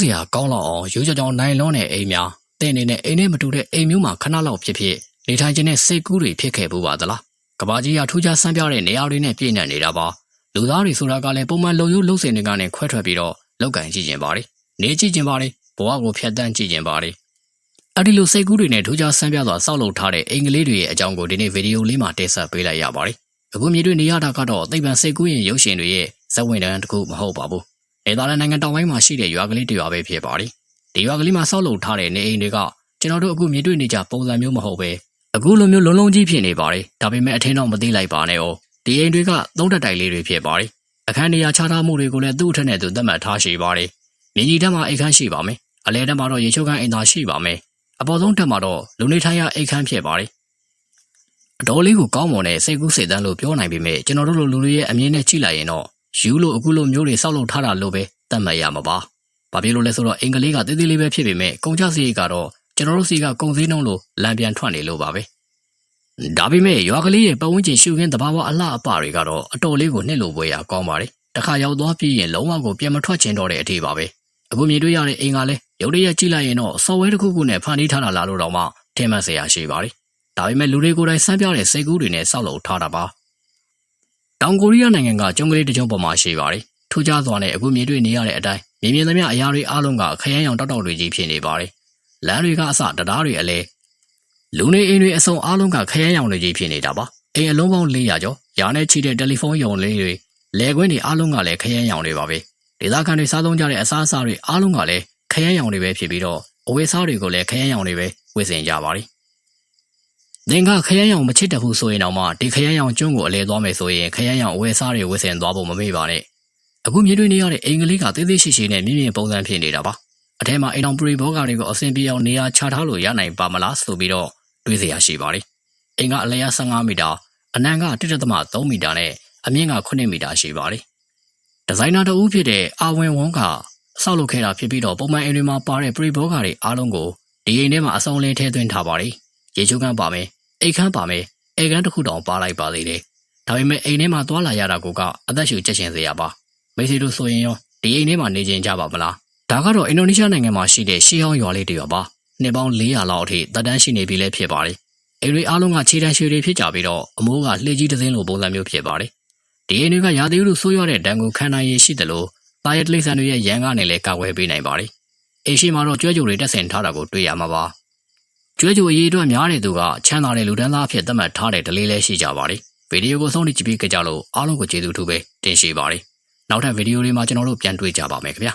စရာကောင်းလောက်အောင်ရိုးကြောင်ကြောင်နိုင်လွန်းတဲ့အိမ်များတဲ့အနေနဲ့အိမ်နဲ့မတူတဲ့အိမ်မျိုးမှာခဏလောက်ဖြစ်ဖြစ်နေထိုင်ခြင်းနဲ့စိတ်ကူးတွေဖြစ်ခဲ့ဘူးပါသလားကဘာကြီးကထူးခြားဆန်းပြတဲ့နေရာတွေနဲ့ပြည့်နေနေတာပါလူသားတွေဆိုတာကလည်းပုံမှန်လုံရိုးလုံစင်တွေကနေခွဲထွက်ပြီးတော့လောက်ကင်ကြည့်ကျင်ပါလေနေကြည့်ကျင်ပါလေဘဝကိုဖျက်ဆီးကြည့်ကျင်ပါလေအဲ့ဒီလိုစိတ်ကူးတွေနဲ့ထူးခြားဆန်းပြစွာစောက်လုပ်ထားတဲ့အင်္ဂလိပ်တွေရဲ့အကြောင်းကိုဒီနေ့ဗီဒီယိုလေးမှာတင်ဆက်ပေးလိုက်ရပါတယ်အခုမြေတွေ့နေရတာကတော့သိပ္ပံစိတ်ကူးရင်ရုပ်ရှင်တွေရဲ့ဇာတ်ဝင်တန်းတစ်ခုမဟုတ်ပါဘူး နေသားလည်းနိုင်ငံတောင်ပိုင်းမှာရှိတဲ့ရွာကလေးတစ်ရွာပဲဖြစ်ပါတယ်ဒီရွာကလေးမှာစောက်လုပ်ထားတဲ့နေအိမ်တွေကကျွန်တော်တို့အခုမြေတွေ့နေကြပုံစံမျိုးမဟုတ်ပဲအခုလိုမျိုးလုံးလုံးကြီးဖြစ်နေပါတယ်ဒါပေမဲ့အထင်းတော့မသိလိုက်ပါနဲ့哦ဒီအိမ်တွေကသုံးတက်တိုင်လေးတွေဖြစ်ပါတယ်အခန်းနေရာခြားထားမှုတွေကိုလည်းသူ့အထက်နဲ့သူသတ်မှတ်ထားရှိပါတယ်မြင်းကြီးတက်မှာအိမ်ခန်းရှိပါမယ်အလဲတက်မှာတော့ရေချိုးခန်းအိမ်သာရှိပါမယ်အပေါ်ဆုံးတက်မှာတော့လူနေထိုင်ရအိမ်ခန်းဖြစ်ပါတယ်အတော်လေးကိုကောင်းမွန်တဲ့စိတ်ကူးစိတ်တန်းလို့ပြောနိုင်ပေမဲ့ကျွန်တော်တို့လိုလူတွေရဲ့အမြင်နဲ့ကြည့်လိုက်ရင်တော့ ယူလို့အခုလိုမျိုးတွေစောက်လုပ်ထားတာလို့ပဲသတ်မှတ်ရမှာပါ။ဘာဖြစ်လို့လဲဆိုတော့အင်္ဂလိပ်ကတေးသေးလေးပဲဖြစ်ပေမဲ့ကုန်ကျစရိတ်ကတော့ကျွန်တော်တို့စီကကုန်စည်နှုန်းလို့လမ်းပြန်ထွက်နေလို့ပါပဲ။ဒါပေမဲ့ရွာကလေးရဲ့ပတ်ဝန်းကျင်ရှုခင်းတဘာဝအလှအပတွေကတော့အတော်လေးကိုနှစ်လိုပွဲရကောင်းပါတယ်။တစ်ခါရောက်သွားပြီးရင်လုံးဝကိုပြန်မထွက်ချင်တော့တဲ့အထိပါပဲ။အခုမြင်တွေ့ရတဲ့အိမ်ကလည်းရုပ်ရည်ကြည့်လိုက်ရင်တော့စော်ဝဲတစ်ခုခုနဲ့ဖန်တီးထားတာလားလို့တော့မှထင်မှတ်စရာရှိပါတယ်။ဒါပေမဲ့လူတွေကိုယ်တိုင်စမ်းပြတဲ့စိတ်ကူးတွေနဲ့စောက်လုပ်ထားတာပါ။ တောင်ကိုရီးယားနိုင်ငံကကျုံကလေးတစ်ကျုံပေါ်မှာရှိပါတယ်။ထူးခြားစွာနဲ့အခုမြင်တွေ့နေရတဲ့အတိုင်းမြင်မြင်သမျှအရာတွေအားလုံးကခရမ်းရောင်တောက်တောက်တွေကြီးဖြစ်နေပါတယ်။လမ်းတွေကအစတရားတွေအလဲလူနေအိမ်တွေအစုံအားလုံးကခရမ်းရောင်တွေကြီးဖြစ်နေတာပါ။အိမ်အလုံးပေါင်း400ကျော်ရာနဲ့ချီတဲ့တယ်လီဖုန်းရုံလေးတွေလဲခွင်းတွေအားလုံးကလည်းခရမ်းရောင်တွေပါပဲ။ဒေသခံတွေစားသုံးကြတဲ့အစားအစာတွေအားလုံးကလည်းခရမ်းရောင်တွေပဲဖြစ်ပြီးတော့အဝေးစားတွေကိုလည်းခရမ်းရောင်တွေပဲဝယ်ဆင်ကြပါတယ်။ သင်ကခရမ်းရောင်မချစ်တတ်ဘူးဆိုရင်တော့မှဒီခရမ်းရောင်ကျွန်းကိုအလဲသွားမယ်ဆိုရင်ခရမ်းရောင်အဝယ်စားတွေဝယ်ဆင်သွားဖို့မမေ့ပါနဲ့အခုမြေတွေ့နေရတဲ့အင်္ဂလိပ်ကသေးသေးရှိရှိနဲ့မြင့်မြင့်ပုံစံဖြစ်နေတာပါအထဲမှာအိမ်တော်ပရိဘောဂါတွေကိုအဆင်ပြေအောင်နေရာချထားလို့ရနိုင်ပါမလားဆိုပြီးတော့တွေးစရာရှိပါတယ်အိမ်ကအလျား15မီတာအနံက1.3မီတာနဲ့အမြင့်က9မီတာရှိပါတယ်ဒီဇိုင်နာတဦးဖြစ်တဲ့အာဝင်ဝွန်ကဆောက်လုပ်ခဲ့တာဖြစ်ပြီးတော့ပုံမှန်အိမ်တွေမှာပါတဲ့ပရိဘောဂါတွေအားလုံးကိုဒီအိမ်ထဲမှာအစုံလင်းထည့်သွင်းထားပါတယ်ရေချိုးကန်းပါမယ် အိတ်ခမ်းပါမယ်အိတ်ခမ်းတစ်ခုတောင်ပါလိုက်ပါသေးတယ်ဒါပေမဲ့အိမ်ထဲမှာသွားလာရတာကအသက်ရှူချက်ရှင်စရာပါမိတ်ဆွေတို့ဆိုရင်ရောဒီအိမ်ထဲမှာနေကြကြပါမလားဒါကတော့အင်ဒိုနီးရှားနိုင်ငံမှာရှိတဲ့ရှီဟောင်းရွာလေးတစ်ရွာပါနှစ်ပေါင်း400လောက်အထိတက်တန်းရှိနေပြီလည်းဖြစ်ပါတယ်အိမ်တွေအားလုံးကခြေတန်းရွှေတွေဖြစ်ကြပြီးတော့အမိုးကလှေကြီးတစ်စင်းလိုပုံစံမျိုးဖြစ်ပါတယ်ဒီအိမ်တွေကရာသီဥတုဆိုးရွားတဲ့ဒဏ်ကိုခံနိုင်ရရှိတယ်လို့တာယက်တလိဆန်တွေရဲ့ရန်ကနေလည်းကာကွယ်ပေးနိုင်ပါတယ်အိမ်ရှိမှာတော့ကျွဲကြိုတွေတက်ဆင်ထားတာကိုတွေ့ရမှာပါ ကျွဲကြိုအရေးအတွက်များတဲ့သူကချမ်းသာတဲ့လူဒန်းသားအဖြစ်သတ်မှတ်ထားတဲ့ဒလေးလည်းရှိကြပါတယ်ဗီဒီယိုကိုဆုံးဖြတ်ကြည့်ပြီးကြလို့အားလုံးကိုကျေးဇူးထူးပဲတင်ရှိပါတယ်နောက်ထပ်ဗီဒီယိုတွေမှာကျွန်တော်တို့ပြန်တွေ့ကြပါမယ်ခင်ဗျာ